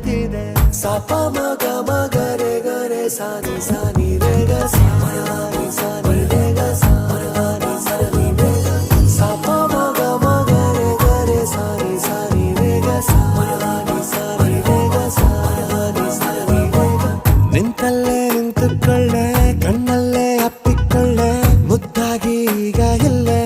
ಬರ್ತಿದೆ ಸಾಪ, ಮಗ, ಮಗರೆ, ಗರೆ, ಸಾನಿ ಸಾನಿ ರೇ ಗ ಸಾನಿ ಸಾನಿ ರೇ ಗ ಸಾನಿ ಸಾನಿ ಸಾನಿ ಸಾನಿ ರೇ ಗ ಸಾನಿ ಸಾನಿ ರೇ ಗ ಸಾನಿ ಸಾನಿ ರೇ ಗ ನಿಂತಲ್ಲೇ ಕಣ್ಣಲ್ಲೇ ಅಪ್ಪಿಕೊಳ್ಳೆ, ಮುದ್ದಾಗಿ ಈಗ ಇಲ್ಲೇ.